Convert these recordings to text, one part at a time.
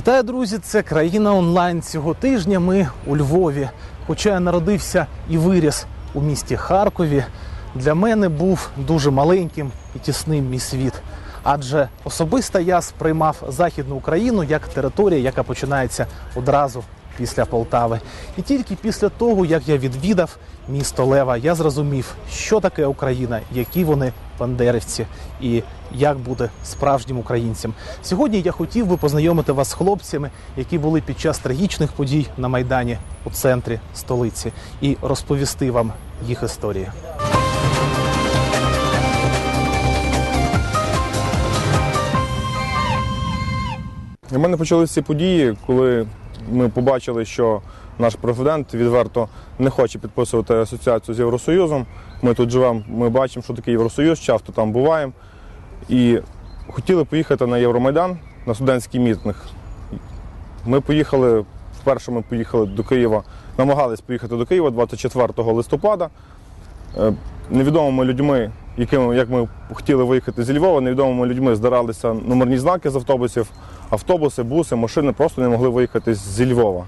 Вітаю, друзі! Це країна онлайн. Цього тижня ми у Львові. Хоча я народився і виріс у місті Харкові, для мене був дуже маленьким і тісним мій світ. Адже особисто я сприймав Західну Україну як територію, яка починається одразу після Полтави. І тільки після того, як я відвідав місто Лева, я зрозумів, що таке Україна, які вони бандерівці і як бути справжнім українцем. Сьогодні я хотів би познайомити вас з хлопцями, які були під час трагічних подій на майдані у центрі столиці, і розповісти вам їх історії. У мене почалися події, коли ми побачили, що наш президент відверто не хоче підписувати асоціацію з Євросоюзом. Ми тут живемо, ми бачимо, що таке Євросоюз, часто там буваємо. І хотіли поїхати на Євромайдан на студентський мітинг. Ми поїхали, вперше ми поїхали до Києва, намагались поїхати до Києва 24 листопада. Е, Невідомими людьми, якими, як ми хотіли виїхати зі Львова, невідомими людьми здиралися номерні знаки з автобусів, автобуси, буси, машини просто не могли виїхати зі Львова.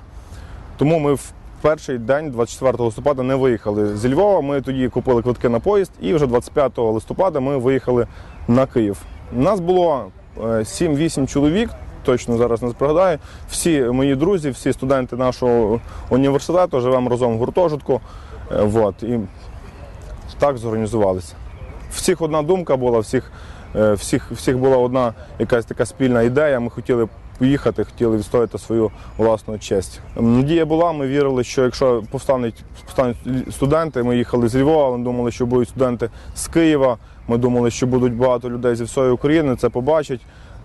Тому ми в перший день, 24 листопада, не виїхали зі Львова. Ми тоді купили квитки на поїзд, і вже 25 листопада ми виїхали на Київ. Нас було е, 7-8 чоловік. Точно зараз не згадаю. Всі мої друзі, всі студенти нашого університету живемо разом в гуртожитку. Е, Вот. І так зорганізувалися. Всіх одна думка була, всіх, е, всіх, всіх була одна якась така спільна ідея. Ми хотіли поїхати, хотіли відстояти свою власну честь. Надія була, ми вірили, що якщо повстануть, повстануть студенти, ми їхали з Львова, ми думали, що будуть студенти з Києва. Ми думали, що будуть багато людей зі всієї України, це побачать.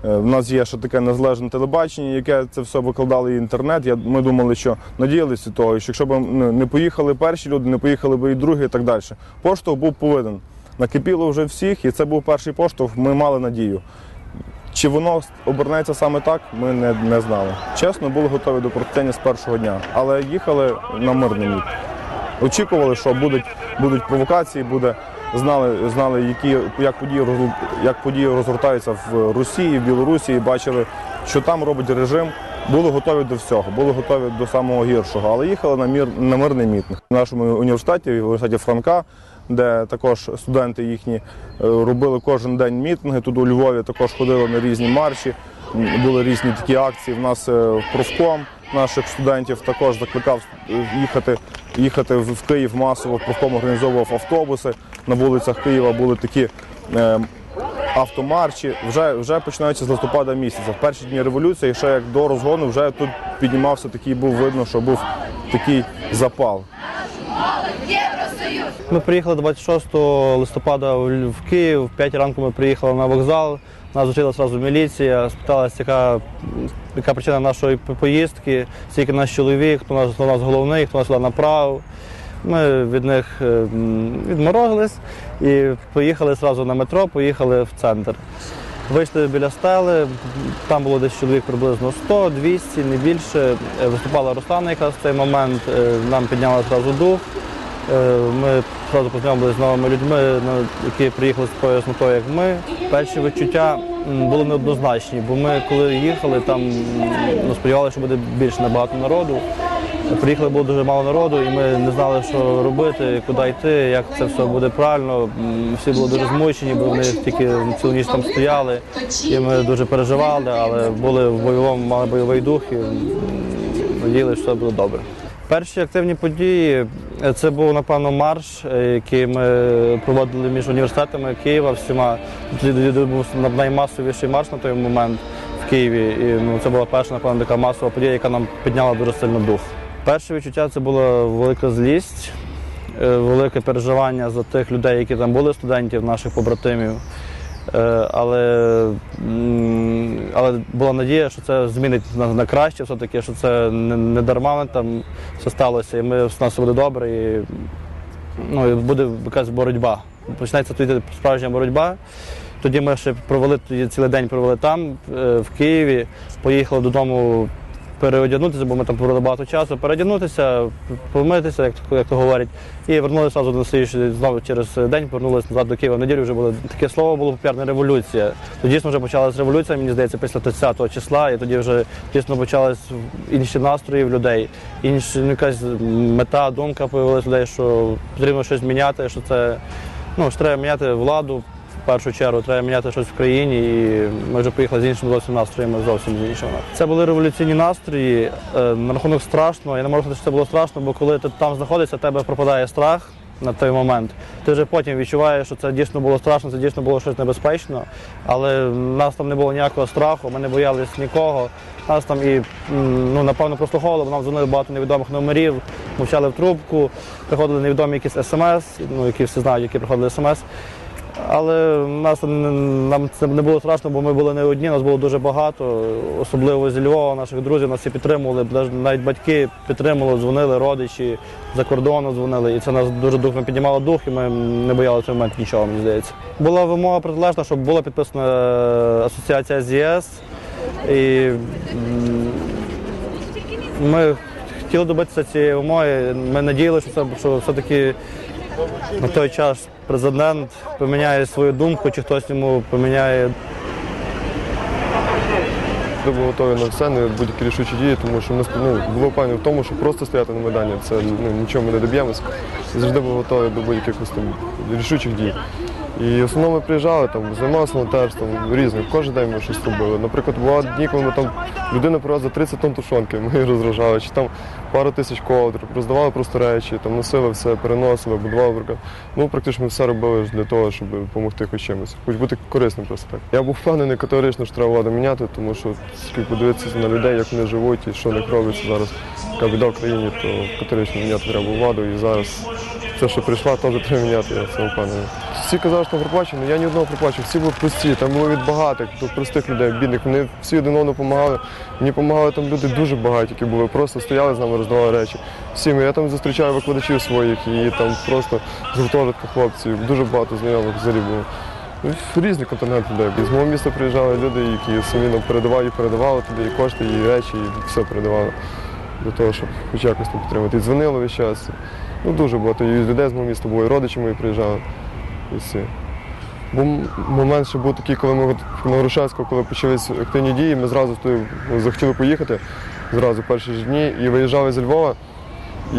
Е, В нас є ще таке незалежне телебачення, яке це все викладало і інтернет. Я, ми думали, що надіялися того, що якщо б не поїхали перші люди, не поїхали б і другі, і так далі. Поштовх був повинен. Накипіло вже всіх, і це був перший поштовх. Ми мали надію. Чи воно обернеться саме так, ми не, не знали. Чесно, були готові до протистояння з першого дня, але їхали на мирний міт. Очікували, що будуть, будуть провокації, буде знали, знали, які як події як події розгортаються в Росії, в Білорусі, і бачили, що там робить режим. Були готові до всього, були готові до самого гіршого, але їхали на мір на мирний мітинг. В нашому університеті, в університеті Франка, де також студенти їхні е, робили кожен день мітинги. Тут у Львові також ходили на різні марші, були різні такі акції. В нас е, профком наших студентів також закликав е, їхати, їхати в Київ масово. Профком організовував автобуси. На вулицях Києва були такі. Автомарші вже вже починаються з листопада місяця. В перші дні революції, ще як до розгону, вже тут піднімався такий, був видно, що був такий запал. Ми приїхали 26 листопада в Київ. В 5 ранку ми приїхали на вокзал. Нас зустріла одразу міліція, спиталася, яка, яка причина нашої поїздки, скільки наш чоловік, хто нас, хто нас головний, хто нас сюди направив. Ми від них е, м, відморожились і поїхали одразу на метро, поїхали в центр. Вийшли біля стели, там було десь чоловік приблизно 100, 200, не більше. Е, Виступала Руслана якраз в цей момент, е, нам підняли одразу дух. Е, Ми одразу познайомилися з новими людьми, які приїхали з такою метою, як ми. Перші відчуття були неоднозначні, бо ми, коли їхали, там ну, сподівалися, що буде більше набагато народу. Приїхали було дуже мало народу, і ми не знали, що робити, куди йти, як це все буде правильно. Всі були дуже змучені, бо вони тільки цілу ніч там стояли. І ми дуже переживали, але були в бойовому, мали бойовий дух і м, надіялися, що все буде добре. Перші активні події е, це був, напевно, марш, е, який ми проводили між університетами Києва всіма. Тоді був наймасовіший марш на той момент в Києві. І ну, це була перша, напевно, така масова подія, яка нам підняла дуже сильно дух. Перше відчуття це була велика злість, е, велике переживання за тих людей, які там були, студентів, наших побратимів. Е, Але, але була надія, що це змінить на, на краще, все-таки, що це не, дарма там все сталося, і ми, в нас буде добре, і, ну, і буде якась боротьба. Почнеться тоді справжня боротьба. Тоді ми ще провели тоді цілий день провели там, е, в Києві, поїхали додому переодягнутися, бо ми там провели багато часу, переодягнутися, помитися, як, як то говорять, і вернулися на слідчий, знову через день повернулися назад до Києва. В неділю вже було таке слово було популярне революція. То дійсно вже почалась революція, мені здається, після 30 числа, і тоді вже дійсно почались інші настрої в людей, інші ну, якась мета, думка появилась людей, що потрібно щось міняти, що це ну, що треба міняти владу. Першу чергу треба міняти щось в країні, і ми вже поїхали з іншими зовсім настроями, зовсім з іншими. Це були революційні настрої. Е, На рахунок страшно. Я не можу сказати, що це було страшно, бо коли ти там знаходишся, тебе пропадає страх на той момент. Ти вже потім відчуваєш, що це дійсно було страшно, це дійсно було щось небезпечно. Але нас там не було ніякого страху, ми не боялись нікого. Нас там і ну, напевно прослуховували, бо нам дзвонили багато невідомих номерів, мовчали в трубку, приходили невідомі якісь смс, ну які всі знають, які приходили смс. Але нас нам це не було страшно, бо ми були не одні, нас було дуже багато, особливо зі Львова, наших друзів, нас всі підтримували, навіть- батьки підтримували, дзвонили, родичі за кордону дзвонили. І це нас дуже дух піднімало дух, і ми не боялися в момент нічого, мені здається. Була вимога протилежна, щоб була підписана е, асоціація з ЄС. І ми хотіли добитися цієї вимоги. Ми надіялися, що все-таки на той час президент поміняє свою думку, чи хтось йому поміняє були готові на все, на будь-які рішучі дії, тому що ми ну, були впевнені в тому, що просто стояти на Майдані, це ну, нічого ми не доб'ємося. Завжди були готові до будь-яких там рішучих дій. І в основному ми приїжджали, там, займалися волонтерством різним, кожен день ми щось робили. Наприклад, бували дні, коли ми там людина привезла 30 тонн тушонки, ми її розгружали, чи там пару тисяч ковдр, роздавали просто речі, там носили все, переносили, будували бригад. Ну, практично ми все робили для того, щоб допомогти хоч чимось, хоч бути корисним просто так. Я був впевнений категорично, що треба владу міняти, тому що скільки подивитися на людей, як вони живуть і що них робиться зараз. Яка біда в країні, то категорично міняти треба владу. І зараз це, що прийшла, теж треба міняти, я в цьому впевнений. Всі казали, що там проплачено, я ні одного проплачу. Всі були прості, там було від багатих до простих людей, бідних. Вони всі один одному допомагали. Мені допомагали там люди дуже багаті, які були, просто стояли з нами, роздавали речі. Всім. Я там зустрічаю викладачів своїх і там просто з гуртожитка хлопців, дуже багато знайомих взагалі було. Ну, Різний континент людей. З мого міста приїжджали люди, які самі нам передавали, і передавали туди і кошти, і речі, і все передавали для того, щоб хоч якось там підтримати. І дзвонили весь час. Ну, дуже багато і людей з мого міста було, і родичі мої приїжджали. І всі. Був момент, що був такий, коли ми на Грушевського, коли почалися активні дії, ми зразу туди захотіли поїхати, зразу перші ж дні, і виїжджали зі Львова. І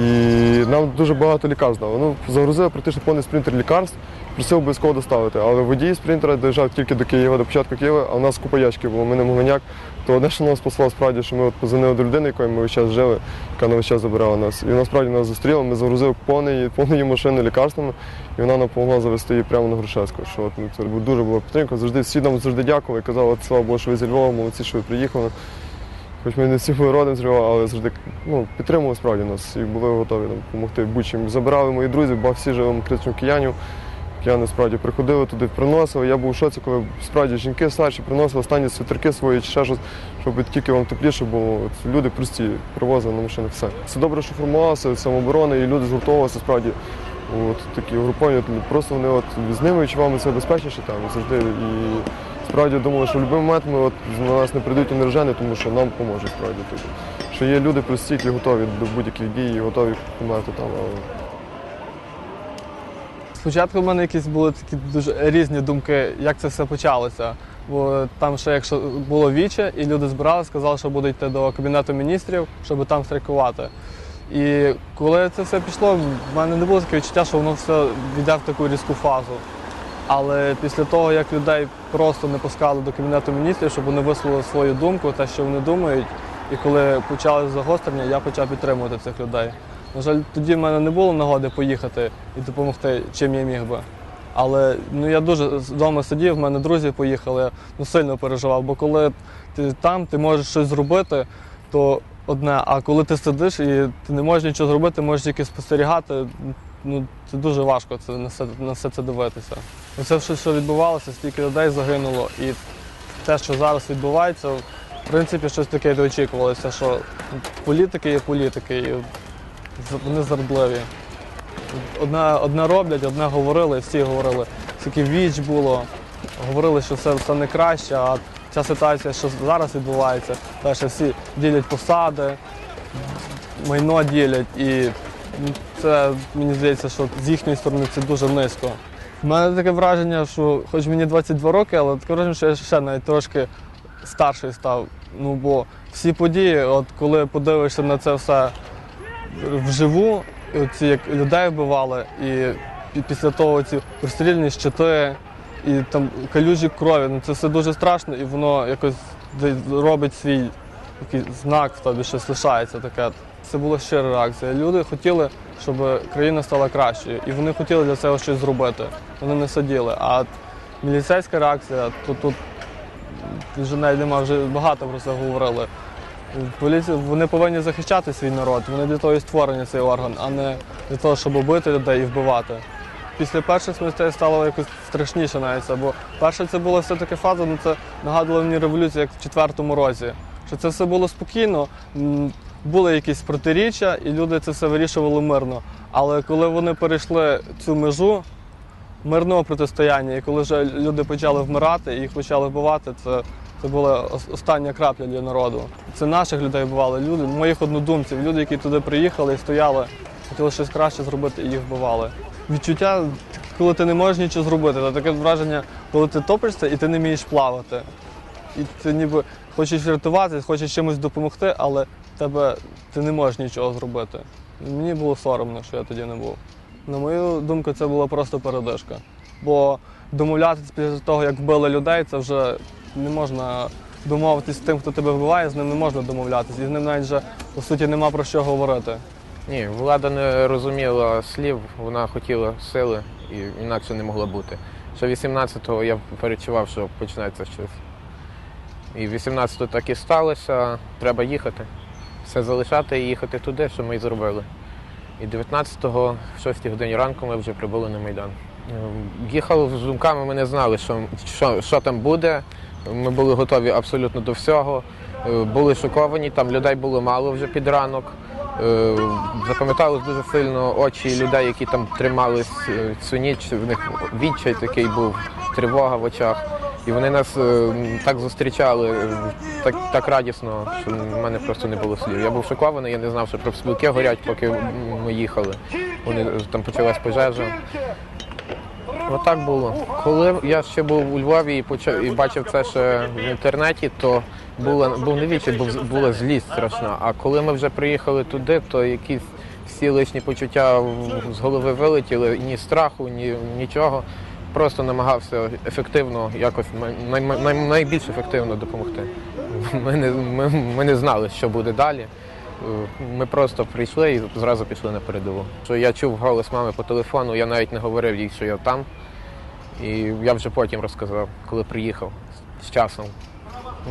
нам дуже багато лікарств дали. Ну, загрузили практично повний спринтер лікарств, просив обов'язково доставити. Але водій спринтера доїжджав тільки до Києва, до початку Києва, а у нас купа ящиків було, ми не могли ніяк. То одне, що нас спасло справді, що ми от позвонили до людини, якою ми весь час жили, яка на весь час забирала нас. І насправді нас зустріла, ми загрузили повний, повну її лікарствами, і вона нам допомогла завести її прямо на Грушевську. Що от, ну, це дуже була підтримка. Завжди всі нам завжди дякували, казали, от, слава Богу, що ви зі Львова, молодці, що ви приїхали. Хоч ми не всі були родом з Львова, але завжди ну, підтримували справді нас і були готові нам допомогти будь-чим. Забирали мої друзі, бо всі живемо кричом киянів. Кияни справді приходили туди, приносили. Я був у шоці, коли справді жінки старші приносили останні світерки свої чи ще щось, щоб тільки вам тепліше було. От люди прості, привозили на машинах все. Це добре, що формувалося самооборона, і люди згуртовувалися справді. От такі угруповані, просто вони от з ними відчували себе безпечніше там завжди. І справді думали, що в будь-який момент ми от на нас не прийдуть інержени, тому що нам поможуть справді. Тобто, що є люди прості, які готові до будь-яких дій, готові померти там. Спочатку в мене якісь були такі дуже різні думки, як це все почалося. Бо там ще якщо було віче, і люди збирали, сказали, що будуть йти до кабінету міністрів, щоб там страйкувати. І коли це все пішло, в мене не було таке відчуття, що воно все йде в таку різку фазу. Але після того, як людей просто не пускали до кабінету міністрів, щоб вони висловили свою думку, те, що вони думають, і коли почали загострення, я почав підтримувати цих людей. На жаль, тоді в мене не було нагоди поїхати і допомогти, чим я міг би. Але ну я дуже вдома сидів, в мене друзі поїхали, ну сильно переживав, бо коли ти там, ти можеш щось зробити, то одне, а коли ти сидиш і ти не можеш нічого зробити, можеш тільки спостерігати, ну це дуже важко це на все, на все це дивитися. Все, що, відбувалося, стільки людей загинуло, і те, що зараз відбувається, в принципі, щось таке очікувалося, що політики є політики, і вони зардливі. Одне, одне роблять, одне говорили, всі говорили, скільки віч було, говорили, що все, все не краще, а ця ситуація, що зараз відбувається, те, що всі ділять посади, майно ділять, і це мені здається, що з їхньої сторони це дуже низько. У мене таке враження, що хоч мені 22 роки, але таке враження, що я ще навіть трошки старший став. Ну бо всі події, от коли подивишся на це все вживу, і оці як людей вбивали, і після того ці розстрільні щити, і там калюжі крові, ну це все дуже страшно, і воно якось робить свій який знак в тобі, щось лишається таке. Це була щира реакція. Люди хотіли, щоб країна стала кращою, і вони хотіли для цього щось зробити. Вони не сиділи. А міліцейська реакція, то тут вже навіть нема, вже багато про це говорили. Поліція, вони повинні захищати свій народ. Вони для того і створені цей орган, а не для того, щоб бити людей і вбивати. Після перших смертей стало якось страшніше навіть бо перше це була все-таки фаза, ну це нагадувало мені революцію, як в четвертому році. Що це все було спокійно, були якісь протиріччя, і люди це все вирішували мирно. Але коли вони перейшли цю межу мирного протистояння, і коли вже люди почали вмирати і їх почали вбивати, це, це була остання крапля для народу. Це наших людей вбивали, люди, моїх однодумців, люди, які туди приїхали і стояли, хотіли щось краще зробити, і їх вбивали. Відчуття, коли ти не можеш нічого зробити, це таке враження, коли ти топишся і ти не вмієш плавати. І ти ніби хочеш врятуватися, хочеш чимось допомогти, але тебе ти не можеш нічого зробити. Мені було соромно, що я тоді не був. На мою думку, це була просто передишка. Бо домовлятися після того, як вбили людей, це вже не можна домовитись з тим, хто тебе вбиває, з ним не можна домовлятися. І з ним навіть вже по суті нема про що говорити. Ні, влада не розуміла слів, вона хотіла сили і інакше не могло бути. Що 18-го я перечував, що почнеться щось. І 18-го так і сталося, треба їхати. Все залишати і їхати туди, що ми і зробили. І 19-го, в 6 годині ранку, ми вже прибули на Майдан. Ем, Їхали з думками, ми не знали, що, що, що там буде. Ми були готові абсолютно до всього. Е, Були шоковані, там людей було мало вже під ранок. Е, Запам'яталось дуже сильно очі людей, які там тримались е, цю ніч. В них відчай такий був, тривога в очах. І вони нас е, так зустрічали, е, так, так радісно, що в мене просто не було слів. Я був шокований, я не знав, що профспілки горять, поки ми їхали. Вони там почалась пожежа. Отак було. Коли я ще був у Львові і почав і бачив це ще в інтернеті, то була був не відчай, був була злість страшна. А коли ми вже приїхали туди, то якісь всі лишні почуття з голови вилетіли, ні страху, ні нічого. Просто намагався ефективно, якось най, най, найбільш ефективно допомогти. Ми не, ми, ми не знали, що буде далі. Е, Ми просто прийшли і зразу пішли на передову. Що я чув голос мами по телефону, я навіть не говорив їй, що я там. І я вже потім розказав, коли приїхав з часом.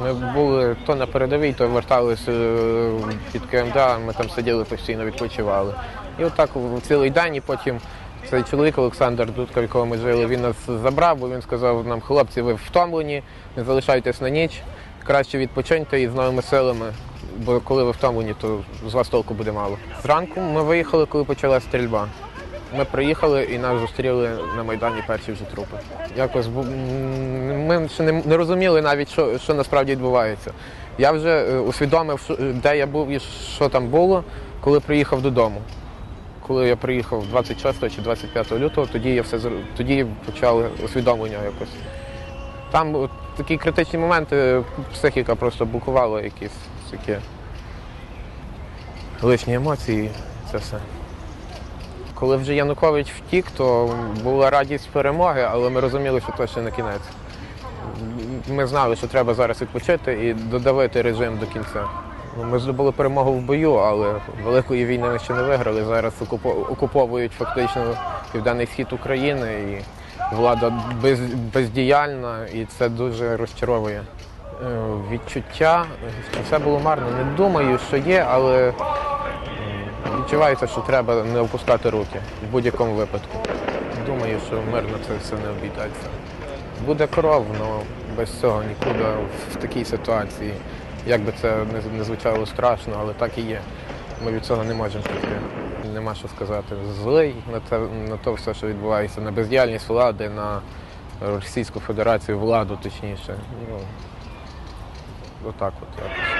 Ми були то на передовій, то верталися е, під КМДА, ми там сиділи постійно, відпочивали. І отак цілий день, і потім цей чоловік Олександр Дудка, в якого ми жили, він нас забрав, бо він сказав нам, хлопці, ви втомлені, не залишайтесь на ніч, краще відпочиньте і з новими силами, бо коли ви втомлені, то з вас толку буде мало. Зранку ми виїхали, коли почалася стрільба. Ми приїхали і нас зустріли на Майдані перші вже трупи. Якось ми ще не, розуміли навіть, що, що насправді відбувається. Я вже е, усвідомив, де я був і що там було, коли приїхав додому. Коли я приїхав 26 чи 25 лютого, тоді я все тоді почали усвідомлення якось. Там такі критичні моменти, психіка просто блокувала якісь такі лишні емоції, це все. Коли вже Янукович втік, то була радість перемоги, але ми розуміли, що то ще не кінець. Ми знали, що треба зараз відпочити і додавити режим до кінця. Ну, Ми здобули перемогу в бою, але великої війни ми ще не виграли. Зараз окуповують фактично південний схід України і влада бездіяльна, і це дуже розчаровує. Е, Відчуття, що все було марно. Не думаю, що є, але відчувається, що треба не опускати руки в будь-якому випадку. Думаю, що мирно це все не обійдеться. Буде кров, але без цього нікуди в такій ситуації. Як би це не, звучало страшно, але так і є. Ми від цього не можемо піти. Нема що сказати. Злий на те на то все, що відбувається, на бездіяльність влади, на Російську Федерацію, владу точніше. Отак от якось.